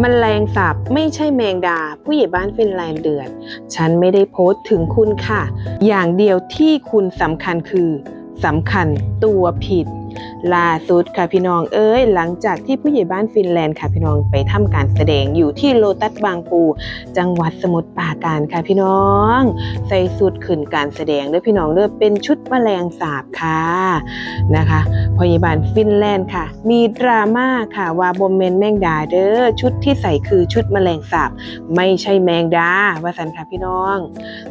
มันแรงสาบไม่ใช่แมงดา ผู้ใหญ่บ้านฟินแลนด์เดือด ฉันไม่ได้โพสต์ถึงคุณค่ะ อย่างเดียวที่คุณสำคัญคือสำคัญตัวผิด ล่าสุดค่ะพี่น้องเอ้ยหลังจากที่ผู้ใหญ่บ้านฟินแลนด์ค่ะพี่น้องไปทำการแสดงอยู่ที่โลตัสบางปู จังหวัดสมุทรปราการค่ะพี่น้อง ใส่สุดขึ้นการแสดงเด้อพี่น้องเด้อเป็นชุดแมลงสาบค่ะนะคะพยาบาลฟินแลนด์ค่ะ มีดราม่าค่ะว่าบมเมนแมงดาเด้อชุดที่ใส่คือชุดแมลงสาบ ไม่ใช่แมงดาว่าสันค่ะพี่น้อง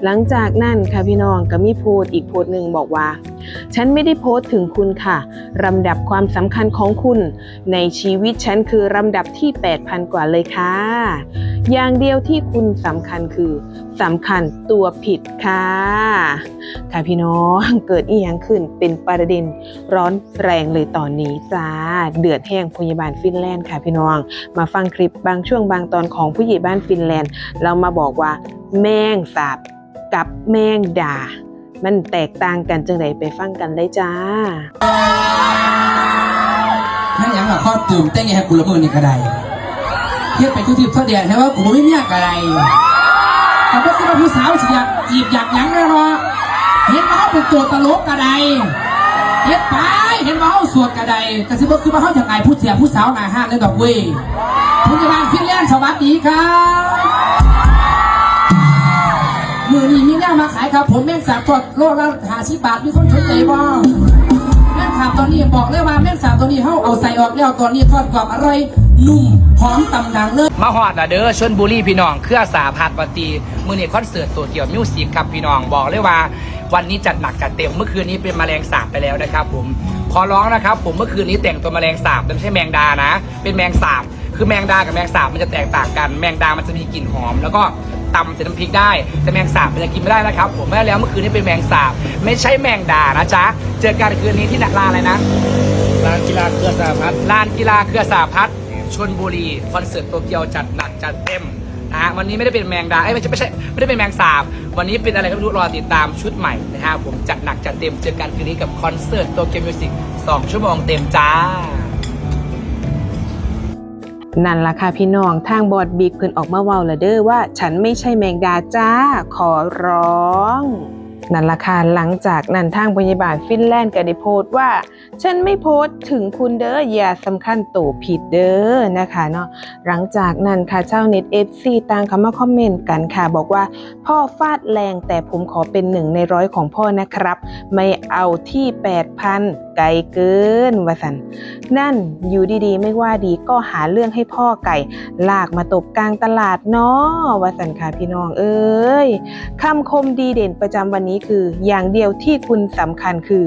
หลังจากนั้นค่ะพี่น้องก็มีโพสต์อีกโพสต์หนึ่งบอกว่า ฉันไม่ได้โพสต์ถึงคุณค่ะลำดับความสำคัญของคุณ ในชีวิตฉันคือลำดับที่ 8,000 กว่าเลยค่ะ อย่างเดียวที่คุณสำคัญคือสำคัญตัวผิดค่ะ ค่ะพี่น้องเกิดอีหยังขึ้นเป็นประเด็นร้อนแรงเลยตอนนี้จ้า เดือดแห้งพยาบาลฟินแลนด์ค่ะพี่น้อง มาฟังคลิปบางช่วงบางตอนของผู้ใหญ่บ้านฟินแลนด์ เรามาบอกว่าแมงสาบกับแมงดา มันแตกต่างกันจังไดไปฟังกันเลยจ้านั่นยังกับข้อตื่มเต้นไงฮะกูละเมิดในกระไดเทียบไปทุกทีเท่าเดียวใช่ว่ากูไม่มีกระไดแต่ก็คือว่าผู้สาวสิอยากจีบอยากหยังแน่นอนเห็นว่าเขาเป็นตัวตลกกระไดเห็นไปเห็นว่าเขาสวดกระไดกระซิบว่าคือว่าเขาจะไงผู้เสียผู้สาวหนาห้างเลยดอกเว้ยผู้จัดการฟินแลนด์สวัสดีครับ ขายครับผมแม่งสาบทอดโลละหาสิบาทมีคนสนใจบ้างแม่งสาบตอนนี้บอกเลยว่าแม่งสาบตอนนี้เขาเอาใส่ออกแล้วตอนนี้ทอดกรอบอร่อยนุ่มหอมตำดังเลยมาฮอดละเด้อชนบุรีพี่น้องเครือสาพัดปตีมือนี้คอนเสิร์ตตัวเกี่ยวมิวสิกครับพี่น้องบอกเลยว่า วันนี้จัดหนักจัดเต็มเมื่อคืนนี้เป็นแมลงสาบไปแล้วนะครับ ผมขอร้องนะครับ ผมเมื่อคืนนี้แต่งตัวแมลงสาบแต่ไม่ใช่แมงดานะ เป็นแมงสาบคือแมงดากับแมงสาบมันจะแตกต่างกัน แมงดามันจะมีกลิ่นหอม แล้วก็ ตำใส่น้ำพริกได้ แต่แมงสาบมันจะกินไม่ได้นะครับ ผมแม่แล้วเมื่อคืนนี้เป็นแมงสาบ ไม่ใช่แมงดานะจ๊ะ เจอกันคืนนี้ที่นักลาอะไรนะลานกีฬาเครือสาพัฒน์ลานกีฬาเครือสาพัฒน์ชนบุรีคอนเสิร์ตโตเกียวจัดหนักจัดเต็มนะฮะวันนี้ไม่ได้เป็นแมงดาเอ้ยไม่ใช่ไม่ใช่ไม่ได้เป็นแมงสาบ วันนี้เป็นอะไรก็ไม่รู้รอติดตามชุดใหม่นะฮะผมจัดหนักจัดเต็มเจอกันคืนนี้กับคอนเสิร์ตโตเกียวมิวสิก2ชั่วโมงเต็มจ้า นั่นล่ะค่ะพี่น้องทางบอดบิ๊กเพิ่นออกมาเว้าละเด้อว่า ฉันไม่ใช่แมงดาจ้า ขอร้อง นั่นล่ะค่ะหลังจากนั้นทางพยาบาลฟินแลนด์ก็ได้โพสต์ว่า ฉันไม่โพสต์ถึงคุณเด้ออย่าสำคัญโตผิดเด้อนะคะเนาะหลังจากนั้นค่ะชาวเน็ต FC ต่างเข้ามาคอมเมนต์กันค่ะ บอกว่า พ่อฟาดแรงแต่ผมขอเป็นหนึ่งในร้อยของพ่อนะครับ ไม่เอาที่ 8,000 ไกลเกินวสันนั่นอยู่ดีๆ ไม่ว่าดีก็หาเรื่องให้พ่อไก่ ลากมาตบกลางตลาดเนาะวสันค่ะพี่น้องเอ้ยคำคมดีเด่นประจำวันนี้คืออย่างเดียวที่คุณสำคัญคือ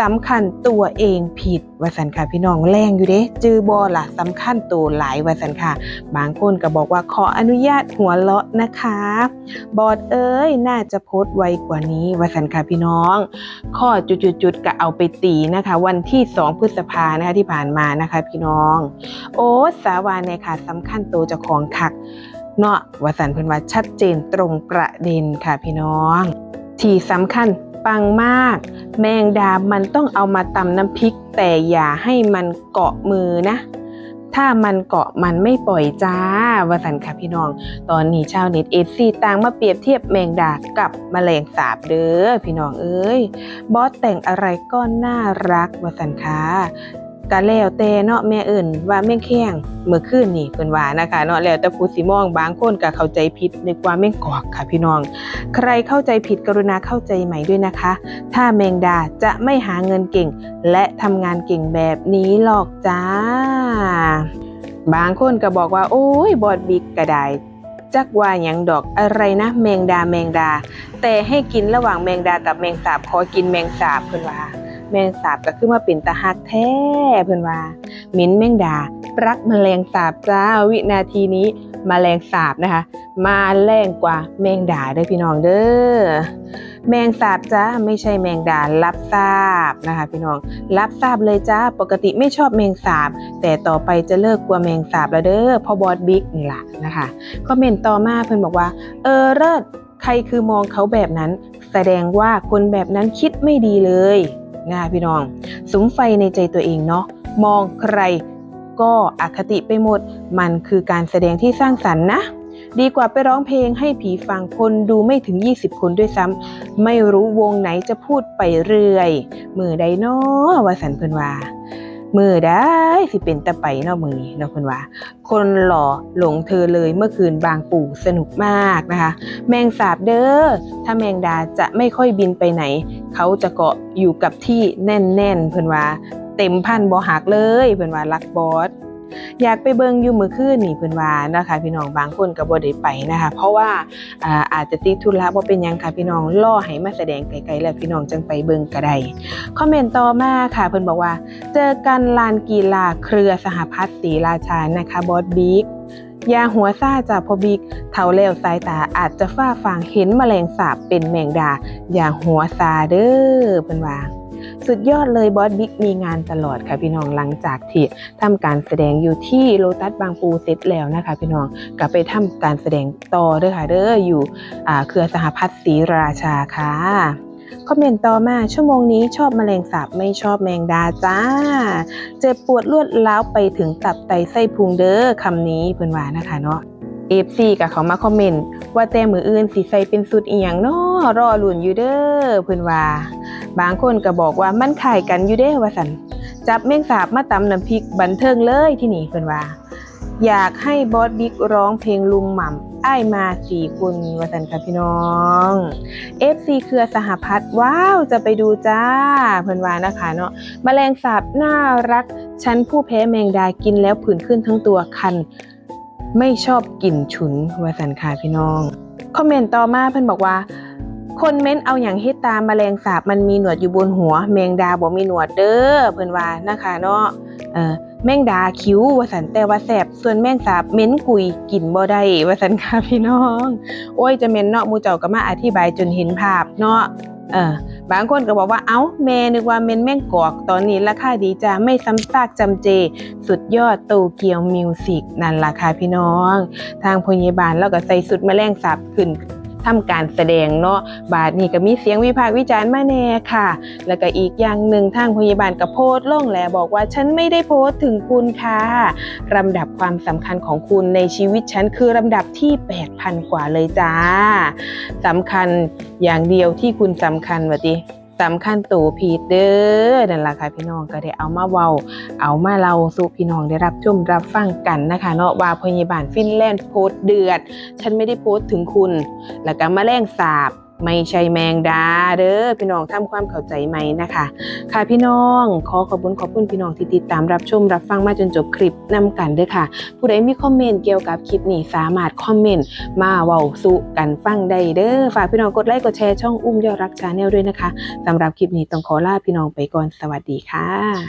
สำคัญตัวเองผิดวสันค่ะพี่น้องแรงอยู่เด้จือบอล่ะสำคัญตัวหลายวสันค่ะบางคนก็บอกว่าขออนุญาตหัวเลาะนะคะ บอดเอ้ยน่าจะโพสไวกว่านี้วสันค่ะพี่น้อง ข้อจุดๆๆก็เอาไปตีนะคะ วันที่ 2 พฤษภานะคะที่ผ่านมานะคะพี่น้อง โอ้สาวาเนี่ยค่ะสำคัญตัวเจ้าของคักเนาะวสันเพิ่นว่าชัดเจนตรงประเด็นค่ะพี่น้อง ที่สำคัญปังมาก แมงดามันต้องเอามาตำน้ำพริก แต่อย่าให้มันเกาะมือนะ ถ้ามันเกาะมันไม่ปล่อยจ้าวสันค่ะพี่น้อง ตอนนี้ชาวเน็ตเอซีต่างมาเปรียบเทียบแมงดากับมแมลงสาบเด้อพี่น้องเอ้ย บอสแต่งอะไรก็น่ารักวสันค่ะ กะแล้วแต่เนาะแม่เอิ่นว่าแม่งแข้งเมื่อคืนนี่เพิ่นว่านะคะเนาะแล้วแต่ผู้สิมองบางคนก็เข้าใจผิดนึกว่าแม่งกอกค่ะพี่น้อง ใครเข้าใจผิดกรุณาเข้าใจใหม่ด้วยนะคะ ถ้าแมงดาจะไม่หาเงินเก่ง และทำงานเก่งแบบนี้หรอกจ้า บางคนก็บอกว่า โอ้ยบอดบิ๊กก็ได้จักว่าหยังดอกอะไรนะแมงดาแมงดา แต่ให้กินระหว่างแมงดากับแมงสาบขอกินแมงสาบเพิ่นว่า แมงสาบก็คือมาเป็นตาหักแท้เพิ่อนว่ามินแมงดา รักแมลงสาบจ้าวินาทีนี้มแมลงสาบนะคะ มาแรงกว่าแมงดาเด้อพี่น้องเด้อแมงสาบจ้าไม่ใช่แมงดารับทราบนะคะพี่น้องรับทราบเลยจ้าปกติไม่ชอบแมงสาบ แต่ต่อไปจะเลิกกลัวแมงสาบแล้วเด้อพอบอสบิ๊กนี่ล่ะนะคะคอมเมนต์ต่อมาเพิ่อนบอกว่า เออเลิศใครคือมองเขาแบบนั้น แสดงว่าคนแบบนั้นคิดไม่ดีเลย นะคะพี่น้องสุมไฟในใจตัวเองเนาะมองใครก็อคติไปหมด มันคือการแสดงที่สร้างสรรค์นะ ดีกว่าไปร้องเพลงให้ผีฟังคนดูไม่ถึง 20 คนด้วยซ้ำไม่รู้วงไหนจะพูดไปเรื่อย มือใดเนาะวาสันเพิ่นว่า มือได้สิเป็นตะไปเนาะมือนี้เนาะเพิ่นว่า คนหล่อหลงเธอเลยเมื่อคืนบางปู่สนุกมากนะคะ แมงสาบเด้อถ้าแมงดาจะไม่ค่อยบินไปไหน เขาจะเกาะอยู่กับที่แน่นๆเพื่อนว่า เต็มพันบอหักเลยเพื่อนว่ารักบอส อยากไปเบิงอยู่มือคืนนี่เพิ่อนว่านะคะพี่น้องบางคนก็บ่ได้ไปนะคะ เพราะว่าอาอาจจะติดธุระบ่เป็นยังค่ะพี่น้องรอให้มาแสดงไกลๆแล้วพี่น้องจังไปเบิงก็ได้คอมเมนต์ต่อมาค่ะเพิ่อนบอกว่า เจอกันลานกีฬาเครือสหพัฒน์ศรีราชานะคะบอสบิ๊กยาหัวซ่าจากพอบิ๊กเท่าแล้วสายตาอาจจะฝ้าฟางเห็นแมลงสาบเป็นแมงดา อย่าหัวซาเด้อเพิ่นว่า สุดยอดเลยบอสบิ๊กมีงานตลอดค่ะพี่น้องหลังจากที่ทำการแสดงอยู่ที่โลตัสบางปูเสร็จแล้วนะคะพี่น้องกลับไปทำการแสดงต่อเด้อค่ะเด้ออยู่เครือสหพัฒน์ศรีราชาค่ะคอมเมนต์ต่อมาชั่วโมงนี้ชอบแมลงสาบไม่ชอบแมงดาจ้า เจ็บปวดรวดร้าวไปถึงตับไตไส้พุงเด้อคำนี้เพิ่อนว่านะคะเนาะ FC กับเขามาคอมเมนต์ว่าแต่มืออื่นสิใส่เป็นสุดอีหยังเนาะรอหลุ่นอยู่เด้อเพิ่นว่า บางคนก็บอกว่ามันขายกันอยู่เด้ว่าสันจับแมงสาบมาตำน้ำพริกบันเทิงเลยที่นี่เพิ่นว่า อยากให้บอสบิ๊กร้องเพลงลุงหม่ำอ้ายมาสี่คนว่าสันค่ะพี่น้อง FC เครือสหพัฒน์ว้าวจะไปดูจ้าเพิ่อนว่านะคะเนาะแมลงสาบน่ารัก ฉันผู้แพ้แมงดากินแล้วผื่นขึ้นทั้งตัวคัน ไม่ชอบกลิ่นฉุนว่าสันค่ะพี่น้อง คอมเมนต์ต่อมาเพิ่นบอกว่า คนเม้นเอาอย่างเฮ็ดตามแมลงสาบมันมีหนวดอยู่บนหัว แมงดาบ่มีหนวดเด้อเพิ่นว่านะคะเนาะเออแมงดาคิ้วว่าสันแต่ว่าแสบส่วนแมงสาบเม็นกุยกลิ่นบ่ได้ว่าสันค่ะพี่น้อง โอ้ยจะเม็นเนาะมูเจ้าก็มาอธิบายจนเห็นภาพเนาะ เออบางคนก็บอกว่าเอ้าเมนึกว่าเมนแม่งกอกตอนนี้ราคาดีจ้าไม่ซ้ำซากจำเจ สุดยอดโตเกียวมิวสิกนั่นล่ะค่ะพี่น้อง ทางพยาบาลแล้วก็ใส่สุดแมลงสาบขึ้น ทำการแสดงเนาะบาดนี้ก็มีเสียงวิพากษ์วิจารณ์มาแน่ค่ะ แล้วก็อีกอย่างหนึ่งทางพยาบาลก็โพสต์ลงแล้วบอกว่าฉันไม่ได้โพสต์ถึงคุณค่ะลำดับความสำคัญของคุณในชีวิตฉันคือลำดับที่ 8,000 กว่าเลยจ้าสำคัญอย่างเดียวที่คุณสำคัญวะดิ สำคัญตูพีเด้อนั่นล่ะค่ะพี่น้องก็ได้เอามาเว้า เอามาเล่าสู่พี่น้องได้รับชมรับฟังกันนะคะเนาะว่าพยาบาลฟินแลนด์โพสต์เดือด ฉันไม่ได้โพสต์ถึงคุณ แล้วก็มาแรงสาบ ไม่ใช่แมงดาเด้อพี่น้องทำความเข้าใจไหมนะคะ ค่ะพี่น้องขอขอบคุณขอบคุณพี่น้องที่ติดตามรับชมรับฟังมาจนจบคลิปนำกันเด้อค่ะ ผู้ใดมีคอมเมนต์เกี่ยวกับคลิปนี้สามารถคอมเมนต์มาเว้าสู่กันฟังได้เด้อฝากพี่น้องกดไลค์กดแชร์ช่องอุ้มยอดรักชาแนลด้วยนะคะสำหรับคลิปนี้ต้องขอลาพี่น้องไปก่อนสวัสดีค่ะ